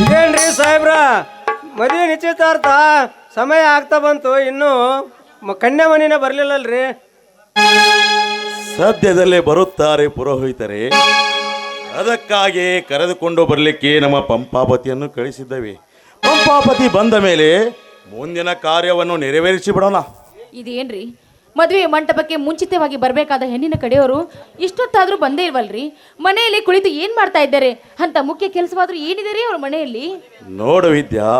ಏನ್ರಿ ಸಾಹೇಬ್ರ? ಮದುವೆ ನಿಶ್ಚಿತಾರ್ಥ ಸಮಯ ಆಗ್ತಾ ಬಂತು ಇನ್ನು ಕನ್ಯ ಮನಿನ ಬರ್ಲಿಲ್ಲಲ್ರಿ? ಸದ್ಯದಲ್ಲೇ ಬರುತ್ತಾರೆ ಪುರೋಹಿತರೇ. ಅದಕ್ಕಾಗಿ ಕರೆದುಕೊಂಡು ಬರಲಿಕ್ಕೆ ನಮ್ಮ ಪಂಪಾಪತಿಯನ್ನು ಕಳಿಸಿದ್ದೇವೆ. ಪಂಪಾಪತಿ ಬಂದ ಮೇಲೆ ಮುಂದಿನ ಕಾರ್ಯವನ್ನು ನೆರವೇರಿಸಿ ಬಿಡೋಣ ಇದೇನ್ರಿ? ಮದುವೆ ಮಂಟಪಕ್ಕೆ ಮುಂಚಿತವಾಗಿ ಬರಬೇಕಾದ ಹೆಣ್ಣಿನ ಕಡೆಯವರು ಇಷ್ಟೊತ್ತಾದರೂ ಬಂದೇ ಇಲ್ವಲ್ರಿ? ಮನೆಯಲ್ಲಿ ಕುಳಿತು ಏನು ಮಾಡ್ತಾ ಇದ್ದಾರೆ? ಅಂತ ಮುಖ್ಯ ಕೆಲಸವಾದರೂ ಏನಿದೆ ರೀ ಅವ್ರ ಮನೆಯಲ್ಲಿ? ನೋಡು ವಿದ್ಯಾ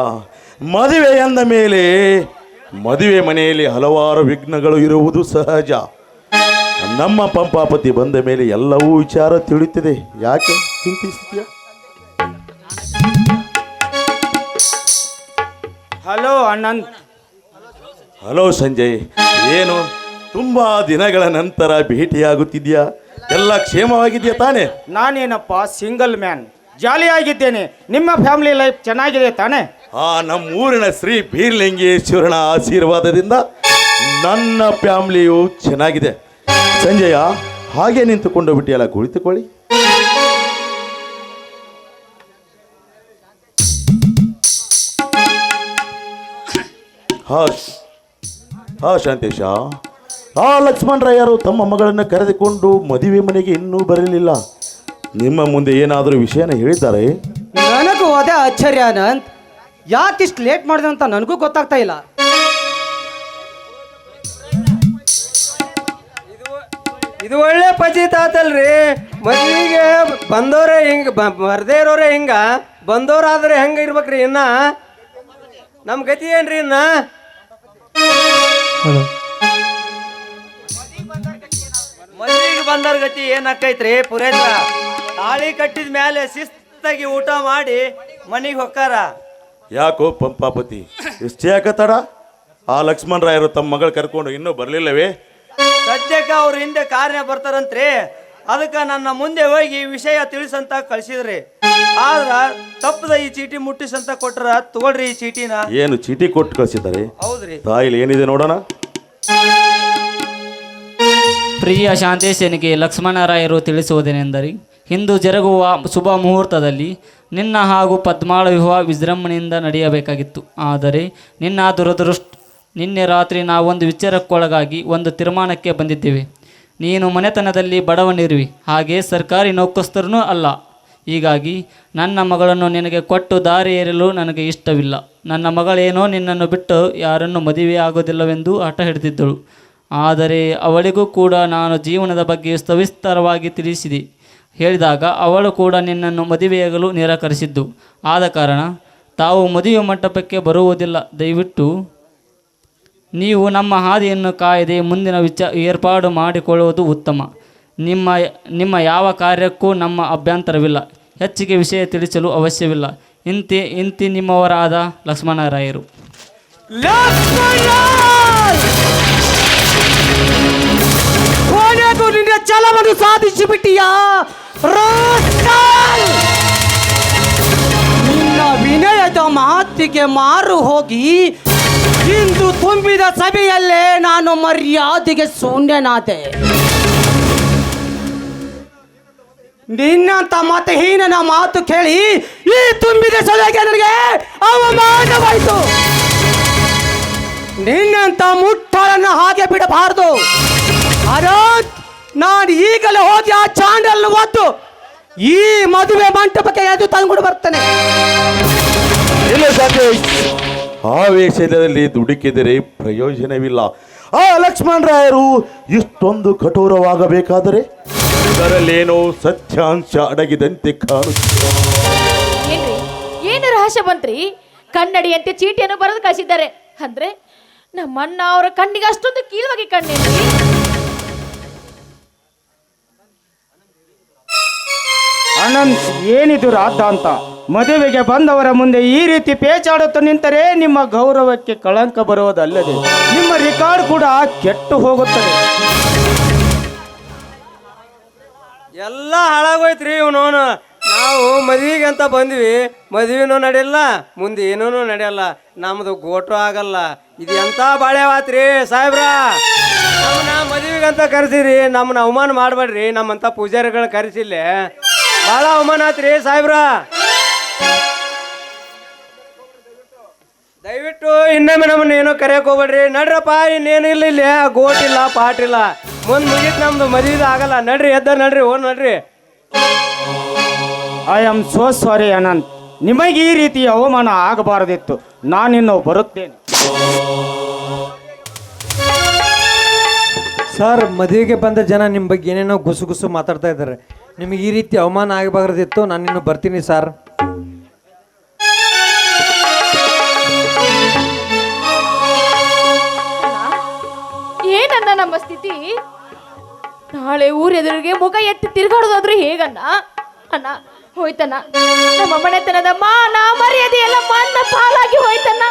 ಮದುವೆ ಅಂದ ಮೇಲೆ ಮದುವೆ ಮನೆಯಲ್ಲಿ ಹಲವಾರು ವಿಘ್ನಗಳು ಇರುವುದು ಸಹಜ. ನಮ್ಮ ಪಂಪಾಪತಿ ಬಂದ ಮೇಲೆ ಎಲ್ಲವೂ ವಿಚಾರ ತಿಳಿಯುತ್ತದೆ ಯಾಕೆ? ಚಿಂತಿಸ್ತೀಯ? ಹಲೋ ಅಣ್ಣನ್. ಹಲೋ ಸಂಜಯ್ ಏನು? ತುಂಬಾ ದಿನಗಳ ನಂತರ ಭೇಟಿಯಾಗುತ್ತಿದ್ಯಾ? ಎಲ್ಲ ಕ್ಷೇಮವಾಗಿದೆಯಾ ತಾನೇ? ನಾನೇನಪ್ಪ ಸಿಂಗಲ್ ಮ್ಯಾನ್ ಜಾಲಿಯಾಗಿದ್ದೇನೆ. ನಿಮ್ಮ ಫ್ಯಾಮಿಲಿ ಲೈಫ್ ಚೆನ್ನಾಗಿದೆ ತಾನೇ? ಆ ನಮ್ಮೂರಿನ ಶ್ರೀ ಬೀರ್ಲಿಂಗೇಶ್ವರನ ಆಶೀರ್ವಾದದಿಂದ ನನ್ನ ಫ್ಯಾಮಿಲಿಯು ಚೆನ್ನಾಗಿದೆ. ಸಂಜಯ ಹಾಗೆ ನಿಂತುಕೊಂಡು ಬಿಟ್ಟಿಯಲ್ಲ ಕುಳಿತುಕೊಳ್ಳಿ. ಹಾ ಶ್- ಹಾ ಶಾಂತೇಶ. ಆ ಲಕ್ಷ್ಮಣರಾಯರು ತಮ್ಮ ಮಗಳನ್ನು ಕರೆದುಕೊಂಡು ಮದುವೆ ಮನೆಗೆ ಇನ್ನೂ ಬರಲಿಲ್ಲ. ನಿಮ್ಮ ಮುಂದೆ ಏನಾದರೂ ವಿಷಯನ ಹೇಳಿದ್ದಾರೆ? ನನಗೂ ಅದೇ ಆಶ್ಚರ್ಯ ಅನಂತ್. ಯಾಕಿಷ್ಟು ಲೇಟ್ ಮಾಡಿದೆ ಅಂತ ನನಗೂ ಗೊತ್ತಾಗ್ತಾ ಇಲ್ಲ. ಇದು ಒಳ್ಳೆ ಪಚಿತ ಆತಲ್ರಿ. ಮದುವೆಗೆ ಬಂದವ್ರೆ ಹಿಂಗ ಬರದೆ ಬರ್ದೇ ಇರೋರೆ ಹಿಂಗ. ಬಂದವರಾದ್ರೆ ಹೆಂಗ ಇರ್ಬೇಕ್ರಿ ಇನ್ನ? ನಮ್ ಗತಿ ಏನ್ರಿ ಇನ್ನ? ಬಂದವ್ರ ಗತಿ ಏನಾಕೈತ್ರಿ ಪುರೇಂದ್ರ ತಾಳಿ ಕಟ್ಟಿದ ಮೇಲೆ ಶಿಸ್ತಾಗಿ ಊಟ ಮಾಡಿ ಮನೆಗೆ ಹೊಕ್ಕಾರ. ಯಾಕೋ ಪಂಪಾಪತಿ ಇಷ್ಟು ಯಾಕೆ ತಡ ಆ ಲಕ್ಷ್ಮಣರಾಯರು ತಮ್ಮ ಮಗಳು ಕರ್ಕೊಂಡು ಇನ್ನೂ ಬರಲಿಲ್ಲವೇ? ಸದ್ಯಕ್ಕೆ ಅವ್ರ ಹಿಂದೆ ಕಾರ್ಯ ಬರ್ತಾರಂತ್ರಿ. ಅದಕ್ಕೆ ನನ್ನ ಮುಂದೆ ಹೋಗಿ ವಿಷಯ ತಿಳಿಸಂತ ಕಳ್ಸಿದ್ರಿ. ಆದ್ರ ತಪ್ಪದ ಈ ಚೀಟಿ ಮುಟ್ಟಿಸಂತ ಕೊಟ್ರ ತಗೊಳ್ರಿ ಈ ಚೀಟಿನ. ಏನು ಚೀಟಿ ಕೊಟ್ಟು ಕಳಿಸಿದ್ದಾರೆ? ಹೌದ್ರಿ. ತಾಯಿಲಿ ಏನಿದೆ ನೋಡೋಣ? ಪ್ರಿಯ ಶಾಂತೇಶನಿಗೆ ಲಕ್ಷ್ಮಣರಾಯರು ತಿಳಿಸುವುದೇನೆಂದರೆ, ಇಂದು ಜರುಗುವ ಶುಭ ಮುಹೂರ್ತದಲ್ಲಿ ನಿನ್ನ ಹಾಗೂ ಪದ್ಮಾಳ ವಿವಾಹ ವಿಜೃಂಭಣೆಯಿಂದ ನಡೆಯಬೇಕಾಗಿತ್ತು. ಆದರೆ ನಿನ್ನ ದುರದೃಷ್ಟ, ನಿನ್ನೆ ರಾತ್ರಿ ನಾವೊಂದು ವಿಚಾರಕ್ಕೊಳಗಾಗಿ ಒಂದು ತೀರ್ಮಾನಕ್ಕೆ ಬಂದಿದ್ದೇವೆ. ನೀನು ಮನೆತನದಲ್ಲಿ ಬಡವನಿರುವಿ, ಹಾಗೆ ಸರ್ಕಾರಿ ನೌಕಸ್ತರನೂ ಅಲ್ಲ. ಹೀಗಾಗಿ ನನ್ನ ಮಗಳನ್ನು ನಿನಗೆ ಕೊಟ್ಟು ದಾರಿ ಏರಲು ನನಗೆ ಇಷ್ಟವಿಲ್ಲ. ನನ್ನ ಮಗಳೇನೋ ನಿನ್ನನ್ನು ಬಿಟ್ಟು ಯಾರನ್ನು ಮದುವೆ ಆಗೋದಿಲ್ಲವೆಂದು ಹಠ ಹಿಡಿದಿದ್ದಳು. ಆದರೆ ಅವಳಿಗೂ ಕೂಡ ನಾನು ಜೀವನದ ಬಗ್ಗೆ ಸವಿಸ್ತಾರವಾಗಿ ತಿಳಿಸಿದೆ. ಹೇಳಿದಾಗ ಅವಳು ಕೂಡ ನಿನ್ನನ್ನು ಮದುವೆಯಾಗಲು ನಿರಾಕರಿಸಿದ್ದು. ಆದ ಕಾರಣ ತಾವು ಮದುವೆ ಮಂಟಪಕ್ಕೆ ಬರುವುದಿಲ್ಲ. ದಯವಿಟ್ಟು ನೀವು ನಮ್ಮ ಹಾದಿಯನ್ನು ಕಾಯದೆ ಮುಂದಿನ ವಿಚ, ಏರ್ಪಾಡು ಮಾಡಿಕೊಳ್ಳುವುದು ಉತ್ತಮ. ನಿಮ್ಮ ನಿಮ್ಮ ಯಾವ ಕಾರ್ಯಕ್ಕೂ ನಮ್ಮ ಅಭ್ಯಂತರವಿಲ್ಲ. ಹೆಚ್ಚಿಗೆ ವಿಷಯ ತಿಳಿಸಲು ಅವಶ್ಯವಿಲ್ಲ. ಇಂತಿ ಇಂತಿ ನಿಮ್ಮವರಾದ ಲಕ್ಷ್ಮಣರಾಯರು. ಛಲವನ್ನು ಸಾಧಿಸಿ ಬಿಟ್ಟಿಯಾ ನಿನ್ನ ವಿನಯದ ಮಾತಿಗೆ ಮಾರು ಹೋಗಿ, ಇಂದು ತುಂಬಿದ ಸಭೆಯಲ್ಲೇ ನಾನು ಮರ್ಯಾದೆಗೆ ಶೂನ್ಯನಾದೆ. ನಿನ್ನಂತ ಮತಹೀನನ ಮಾತು ಕೇಳಿ ಈ ತುಂಬಿದ ಸಭೆಗೆ ನನಗೆ ಅವಮಾನವಾಯಿತು. ನಿನ್ನಂತ ಮುಟ್ಟಾಳನ್ನ ಹಾಗೆ ಬಿಡಬಾರದು. ಭರತ್ ನಾನು ಈಗಲೇ ಹೋಗಿ ಆ ಚಾಂಡಲ್ನ ಒದ್ದು ಈ ಮದುವೆ ಮಂಟಪಕ್ಕೆ ಎದ್ದು ತಂದ್ಕೊಂಡು ಬರ್ತೇನೆ. ಇಲ್ಲ ಆವೇಶದಲ್ಲಿ ದುಡುಕಿದರೆ ಪ್ರಯೋಜನವಿಲ್ಲ. ಆ ಲಕ್ಷ್ಮಣರಾಯರು ಇಷ್ಟೊಂದು ಕಠೋರವಾಗಬೇಕಾದರೆ? ಇದರಲ್ಲೇನೋ ಸತ್ಯಾಂಶ ಅಡಗಿದಂತೆ ಕಾಣುತ್ತೆ. ಏನ್ರಿ ಏನು ರಹಸ್ಯ ಬಂತ್ರಿ? ಕನ್ನಡಿಯಂತೆ ಚೀಟಿಯನ್ನು ಬರೆದು ಕಳಿಸಿದ್ದಾರೆ. ಅಂದ್ರೆ ನಮ್ಮಣ್ಣ ಅವರ ಕಣ್ಣಿಗೆ ಅಷ್ಟೊಂದು ಕೀಳವಾಗಿ ಕಣ್ಣೇನ್ರಿ ಅನಂತ್ ಏನಿದು ರಾದ್ದಾಂತ ಮದುವೆಗೆ ಬಂದವರ ಮುಂದೆ ಈ ರೀತಿ ಪೇಚಾಡುತ್ತಾ ನಿಂತರೆ ನಿಮ್ಮ ಗೌರವಕ್ಕೆ ಕಳಂಕ ಬರುವುದಲ್ಲದೆ ನಿಮ್ಮ ರೆಕಾರ್ಡ್ ಕೂಡ ಕೆಟ್ಟು ಹೋಗುತ್ತದೆ. ಎಲ್ಲ ಹಾಳಾಗೋಯ್ತ್ರಿ ಇವನೋನು ನಾವು ಮದ್ವಿಗೆ ಅಂತ ಬಂದ್ವಿ, ಮದ್ವಿನೂ ನಡೆಯಲ್ಲ ಮುಂದೆ ಏನೂ ನಡೆಯಲ್ಲ. ನಮ್ದು ಗೋಟು ಆಗಲ್ಲ. ಇದು ಎಂತ ಬಾಳೆವಾತ್ರಿ ಸಾಹೇಬ್ರ? ನಮ್ಮನ್ನ ಅಂತ ಕರೆಸಿರಿ ನಮ್ಮನ್ನ ಅವಮಾನ ಮಾಡಬೇಡ್ರಿ, ನಮ್ಮಂತ ಪೂಜಾರಿಗಳ ಕರೆಸಿಲ್ಲೆ ಭಾಳ ಅವಮಾನ ಆತ್ರಿ ಸಾಹೇಬ್ರ. ದಯವಿಟ್ಟು ಇನ್ನೊಮ್ಮೆ ನಮ್ಮನ್ನ ಏನೋ ಕರೆಯಕ್ ಹೋಗ್ಬೇಡ್ರಿ. ನಡ್ರಪ್ಪ, ಇನ್ನೇನು ಇಲ್ಲ ಇಲ್ಲಿ. ಗೋಟ್ ಇಲ್ಲ, ಪಾಟ್ ಇಲ್ಲ. ಮುಂದ್ ಮುಗಿತ್ ನಮ್ದು ಮದುವೆ ಆಗಲ್ಲ. ನಡ್ರಿ, ಎದ್ದ ನಡ್ರಿ ಓ ನಡ್ರಿ. I am so sorry Anant ನಿಮಗೆ ಈ ರೀತಿಯ ಅವಮಾನ ಆಗಬಾರದಿತ್ತು. ನಾನಿನ್ನು ಬರುತ್ತೇನೆ. ಸರ್ ಮದುವೆಗೆ ಬಂದ ಜನ ನಿಮ್ಮ ಬಗ್ಗೆ ಏನೇನೋ ಗುಸು ಗುಸು ಮಾತಾಡ್ತಾ ಇದ್ದಾರೆ. ನಿಮಗೆ ಈ ರೀತಿ ಅವಮಾನ ಆಗಬಾರದಿತ್ತು ನಾನು ಇನ್ನು ಬರ್ತೀನಿ ಸರ್ ಏನನ್ನ ನಮ್ಮ ಸ್ಥಿತಿ? ನಾಳೆ ಊರೆದುರಿಗೆ ಮುಖ ಎತ್ತಿ ತಿರುಗಾಡೋದಾದ್ರೆ ಹೇಗಣ್ಣ? ಅಣ್ಣ ಹೋಯ್ತಣ್ಣ ನಮ್ಮ ಮನೆತನದ ಮಾನ ಮರ್ಯಾದೆ ಎಲ್ಲ ಮಣ್ಣ ಪಾಲಾಗಿ ಹೋಯ್ತಣ್ಣ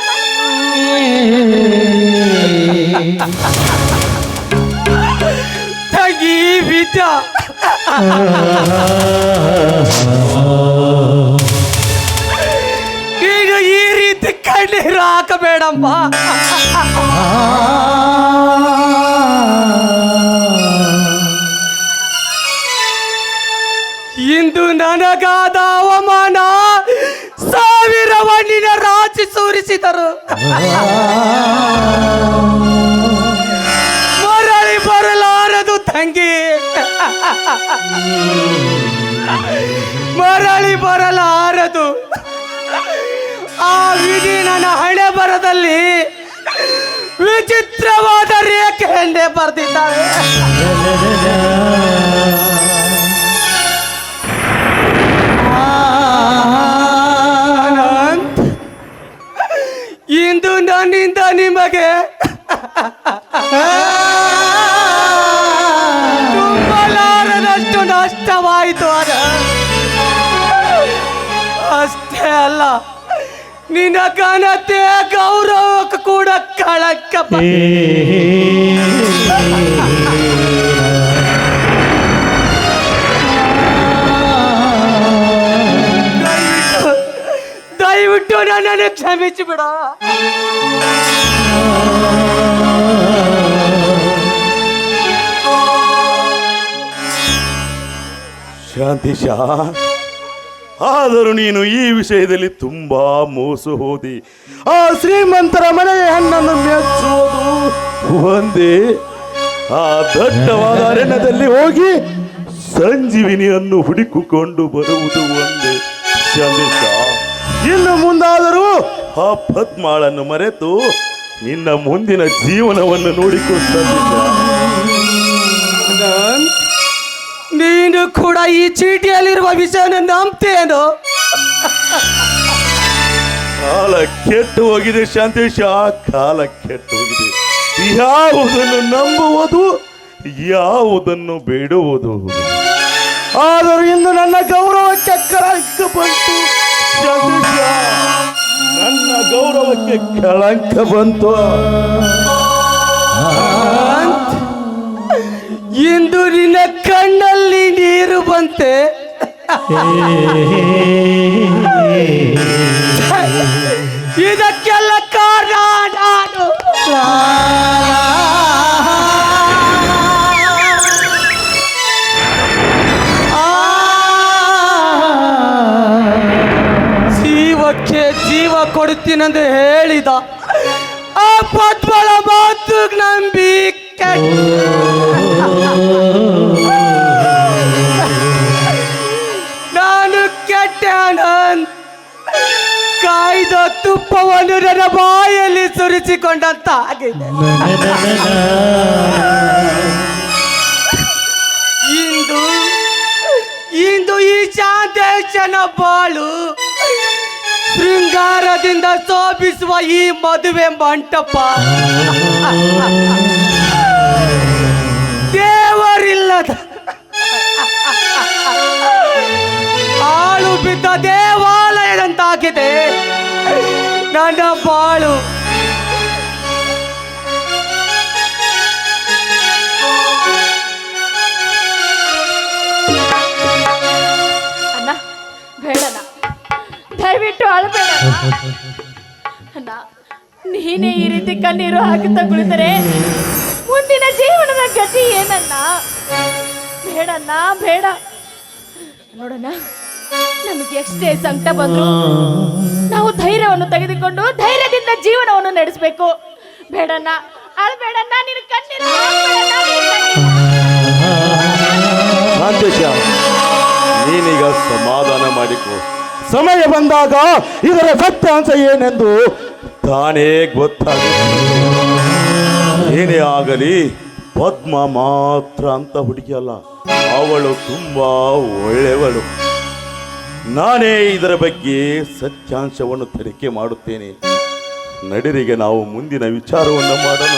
ತಂಗಿ ವಿದ್ಯಾ. ನೀನು ಈ ರೀತಿ ಕಣ್ಣೀರು ಹಾಕಬೇಡಮ್ಮ ನನಗಾದ ಅವಮಾನ ಸಾವಿರ ಮಣ್ಣಿನ ರಾಜಿ ಸೂರಿಸಿದರು. ಮರಳಿ ಬರಲಾರದು ತಂಗಿ. ಮರಳಿ ಬರಲಾರದು. ಆ ವಿಧಿ ನನ್ನ ಹಣೆ ಬರದಲ್ಲಿ ವಿಚಿತ್ರವಾದ ರೇಖೆಯನ್ನೇ ಬರೆದಿದ್ದಾಳೆ. ನಿಮಗೆ ತುಂಬಲಾರದಷ್ಟು ನಷ್ಟವಾಯಿತು ಅದ. ಅಷ್ಟೇ ಅಲ್ಲ ನಿನ್ನ ಘನತೆ ಗೌರವಕ್ಕೂ ಕೂಡ ಕಳಂಕ ದಯವಿಟ್ಟು ನನ್ನನ್ನು ಕ್ಷಮಿಸಿ ಬಿಡ. ಶಾಂತಿಶ ಆದರೂ ನೀನು ಈ ವಿಷಯದಲ್ಲಿ ತುಂಬಾ ಮೋಸ ಹೋದಿ. ಆ ಶ್ರೀಮಂತರ ಮನೆಯ ಹಣ್ಣನ್ನು ಮೆಚ್ಚುವುದು ಒಂದೇ. ಆ ದಟ್ಟವಾದ ಅರಣ್ಯದಲ್ಲಿ ಹೋಗಿ ಸಂಜೀವಿನಿಯನ್ನು ಹುಡುಕಿಕೊಂಡು ಬರುವುದು ಒಂದೇ. ಶಾಂತಿಶ ಇನ್ನು ಮುಂದಾದರೂ ಆ ಪದ್ಮಾಳನ್ನು ಮರೆತು ನಿನ್ನ ಮುಂದಿನ ಜೀವನವನ್ನು ನೋಡಿಕೊಂಡ ಅನಂತ್, ನೀನು ಕೂಡ ಈ ಚೀಟಿಯಲ್ಲಿರುವ ವಿಷಯನ ನಂಬ್ತೇನೋ ಕಾಲ ಕೆಟ್ಟು ಹೋಗಿದೆ ಶಾಂತೇಶ ಕಾಲ ಕೆಟ್ಟು ಹೋಗಿದೆ. ಯಾವುದನ್ನು ನಂಬುವುದು ಯಾವುದನ್ನು ಬಿಡುವುದು? ಆದರೂ ಇಂದು ನನ್ನ ಗೌರವಕ್ಕೆ ಕಳಂಕ ನನ್ನ ಗೌರವಕ್ಕೆ ಕಳಂಕ ಬಂತು. ಇಂದು ನಿನ್ನ ಕಣ್ಣಲ್ಲಿ ನೀರು ಬಂತೆ. ಜೀವ ಹೇಳಿದ, ಆ ಪದ್ಮಳ ಮಾತು ನಂಬಿ ನಾನು ಕೆಟ್ಟ ಕಾಯ್ದ ತುಪ್ಪವನ್ನು ನನ್ನ ಬಾಯಲ್ಲಿ ಸುರಿಸಿಕೊಂಡಂತ ಇಂದು ಇಂದು ಈ ಶಾಂತೇಶನ ಬಾಳು ಶೃಂಗಾರದಿಂದ ಶೋಭಿಸುವ ಈ ಮದುವೆ ಮಂಟಪ. ದೇವರಿಲ್ಲದ. ಆಳು ಬಿದ್ದ ದೇವಾಲಯದಂತಾಗಿದೆ. ನನ್ನ ಬಾಳು ದಯವಿಟ್ಟು ಅಳಬೇಡ. ಅಣ್ಣ, ನೀನೇ ಈ ರೀತಿ ಕಣ್ಣೀರು ಹಾಕುತ್ತಾ ಕುಳಿತರೆ ಮುಂದಿನ ಜೀವನದ ಗತಿ ಏನನ್ನ ಬೇಡಣ್ಣ, ಬೇಡ. ನೋಡಣ್ಣ, ನಮಗೆ ಎಷ್ಟೇ ಸಂಕಟ ಬಂದ್ರು ನಾವು ಧೈರ್ಯವನ್ನು ತೆಗೆದುಕೊಂಡು ಧೈರ್ಯದಿಂದ ಜೀವನವನ್ನು ನಡೆಸಬೇಕು. ಬೇಡಣ್ಣ, ಅಳ್ಬೇಡಣ್ಣ, ನಿನ್ನ ಕಣ್ಣೀರು ಸಮಾಧಾನ ಮಾಡಿಕೊ. ಸಮಯ ಬಂದಾಗ ಇದರ ಸತ್ಯಾಂಶ ಏನೆಂದು ತಾನೇ ಗೊತ್ತಾಗುತ್ತೆ ಏನೇ ಆಗಲಿ, ಪದ್ಮ ಮಾತ್ರ ಅಂತ ಹುಡುಗಿಯಲ್ಲ ಅವಳು ತುಂಬಾ ಒಳ್ಳೆಯವಳು. ನಾನೇ ಇದರ ಬಗ್ಗೆ ಸತ್ಯಾಂಶವನ್ನು ತನಿಖೆ ಮಾಡುತ್ತೇನೆ. ನಡಿರಿಗೆ ನಾವು ಮುಂದಿನ ವಿಚಾರವನ್ನು ಮಾಡೋಣ.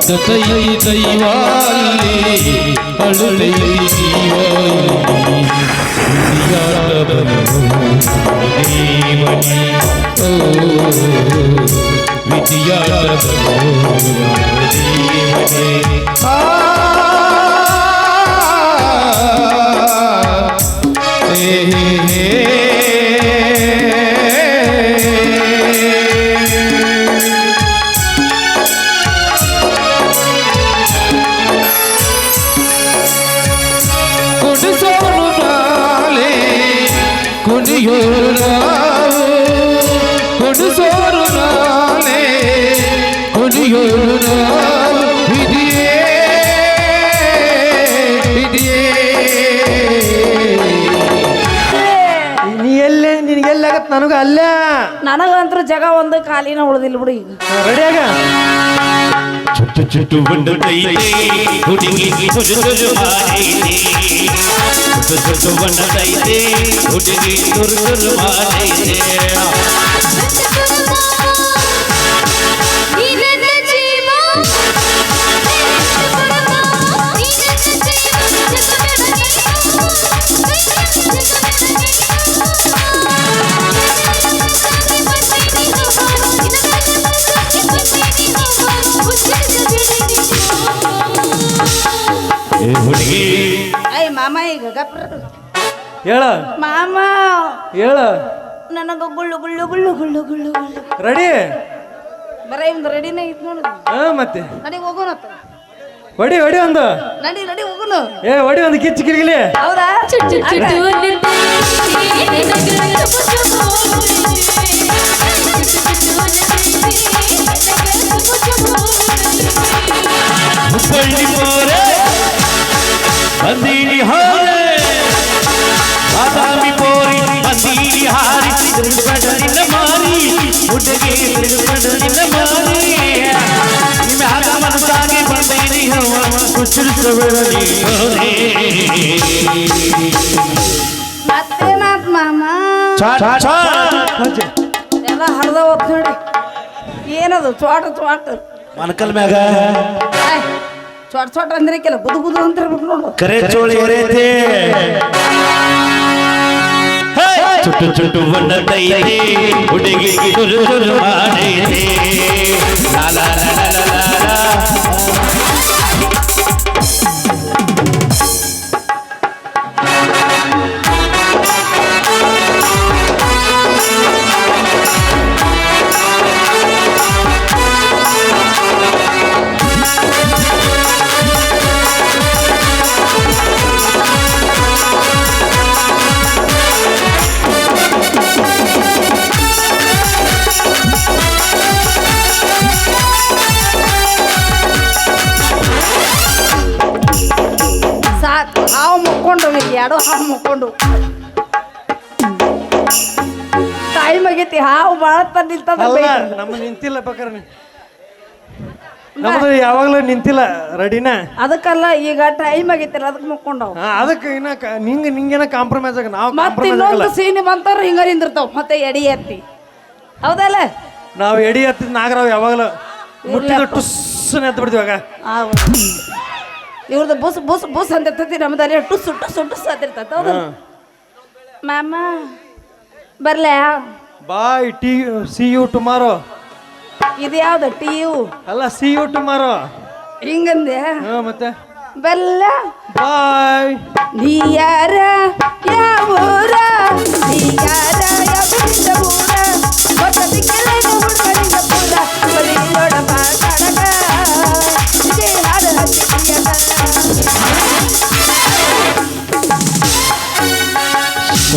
ಅಲ್ಲಿ ಅಳತೈತಿ ಜೀವ ಇಲ್ಲಿ ನಗತೈತಿ ದೈವ ಅಲ್ಲಿ ಅಳತೈತಿ ಜೀವ ಇಲ್ಲಿ ವಿಧಿಯಾದ ಬರಲು ದೇವನೇ ಓ ವಿಧಿಯಾದ ಬರಲು ದೇವನೇ ಆ ಕುಡಿಯೋರು ನಾವು ಕುಡಿಸೋರು ನಾಳೆ ಕುಡಿಯೋರು ನಾವು ವಿಧಿಯೇ ವಿಧಿಯೇ ನೀ ಎಲ್ಲೇ ನಿನಗೆಲ್ಲಾಗತ್ ನನಗ ಅಲ್ಲೇ ನನಗಂತೂ ಜಗ ಒಂದು ಕಾಲಿನ ಉಳಿದಿಲ್ಲ ಬಿಡು ಈಗ ರೆಡಿಯಾಗ ಚುಟ್ಟು ಚುಟ್ಟು ಬಂಡದೈತೆ ಹುಡುಗಿ ছোট ছোট বন্ডাইতে উঠে গিয়ে সুর সুর মারাইতে Thank you. ಏ ಹುಡುಗಿ ಐ ಮಾಮ ಈಗ ಗಪ್ರ. ಹೇಳ. ಮಾಮ. ಹೇಳ. ನನಗ ಗುಳ್ಳು ಗುಳ್ಳು ಗುಳ್ಳು ಗುಳ್ಳು ಗುಳ್ಳು ಗುಳ್ಳು. ರೆಡಿ? ಬರ ಇವ್ನ ರೆಡಿನೇ ಐತ್ ನೋಡು. ಹಾ ಮತ್ತೆ? ನಡಿ ಹೋಗೋಣ ಹೊಡಿ ಹೊಡಿ ಒಂದು. ನಡಿ ನಡಿ ಹೋಗೋಣ ಏ ಹೊಡಿ ಒಂದು ಕಿಚ್ಚು ಕಿರಿಗಿಲಿ ಹೌದಾ? ಹುಬ್ಬಳ್ಳಿ ಬಂದೀನಿ ಹಾರೆ ಬಾದಾಮಿ ಪೋರಿ ಬಂದೀನಿ ಹಾರಿ ತಿರುಗಿಸ್ಕೊಂಡ ನಿನ್ನ ಮಾರಿ. ಹುಡುಗಿ ತಿರುಗಿಸ್ಕೊಂಡ ನಿನ್ನ ಮಾರಿ. ನಿಮ್ಮ ಆಗ ಮನಸ್ಸಾಗಿ ಬಂದೀನಿ ಮತ್ತೆ ಮಾತ್ ಮಾಮ. ಎಲ್ಲ ಹರಿದ ನೋಡಿ ಏನದು ಚೋಟ ಚೋಟ. ಮನಕಲ್ ಮ್ಯಾಗ. ಆಯ್, ಚೋಟ ಚೋಟ ಅಂದ್ರೆ ಕೆಲ ಬುದು ಬುದು ಅಂತ ಹೇಳ್ಬಿಟ್ಟು ನೋಡು ಕರೆ ಚೋಳಿ ಎರೆತೆ ಚುಟ್ಟು ಚುಟ್ಟು ಬಂಡದೈತೆ ಹುಡುಗಿ ಚುರು ಚುರು ಮಾಡೈತೆ ಲಾ ಲಾ ಲಾ ಮುಕ್ಕೊಂಡು. ಟೈಮ್ ಆಗೈತಿ ಹಾವು ಭಾಳ ತಂದಿರ್ತದ ನಮ್ಮ ನಿಂತಿಲ್ಲ ಯಾವಾಗ್ಲೂ ನಮ್ದು ಯಾವಾಗಲೂ ನಿಂತಿಲ್ಲ ರೆಡಿನ? ಅದಕ್ಕಲ್ಲ ಈಗ ಟೈಮ್ ಆಗೈತಿಲ್ಲ ಅದಕ್ಕೆ ಮುಕ್ಕೊಂಡವ್. ಅದಕ್ಕೆ ಇನ್ನ ನಿಂಗೆ ನಿಂಗೇನ ಕಾಂಪ್ರಮೈಸ್ ಆಗ ನಾವು ಮತ್ತೆ ಇನ್ನೊಂದು ಸೀನ್ ಬಂತಾರ ಹಿಂಗ ನಿಂದಿರ್ತಾವ. ಮತ್ತೆ ಎಡಿ ಎತ್ತಿ. ಹೌದಲ್ಲ? ನಾವು ಎಡಿ ಎತ್ತಿದ್ ನಾಗರಾವ್ ಯಾವಾಗಲೂ ಮುಟ್ಟಿದ ಟುಸ್ಸನ್ನ ಎತ್ತ ಬಿಡ್ತೀವಾಗ ಇವ್ರದ್ದು ಬುಸ್ ಬುಸ್ ಬುಸ್ ಅಂತ ಇರ್ತೈತಿ ನಮ್ದಲ್ಲಿ ಟುಸ್ಸು ಟುಸ್ಸು ಟುಸ್ ಅಂತ ಇರ್ತೈತೆ ಹೌದು ma'am ಬರ್ಲ್ಯಾ bye T see you tomorrow ಇದು ಯಾವ್ದು ಟಿ ಯು? ಅಲ್ಲ ಸಿ ಯು ಟುಮಾರೋ ಹಿಂಗಂದೆ? ಮತ್ತೆ? ಬೆಲ್ಲ ಬಾಯ್. ನೀ ಯಾವೂರ ಯಾವ ಊರ? ಪೂರ. ಬರೀ はい!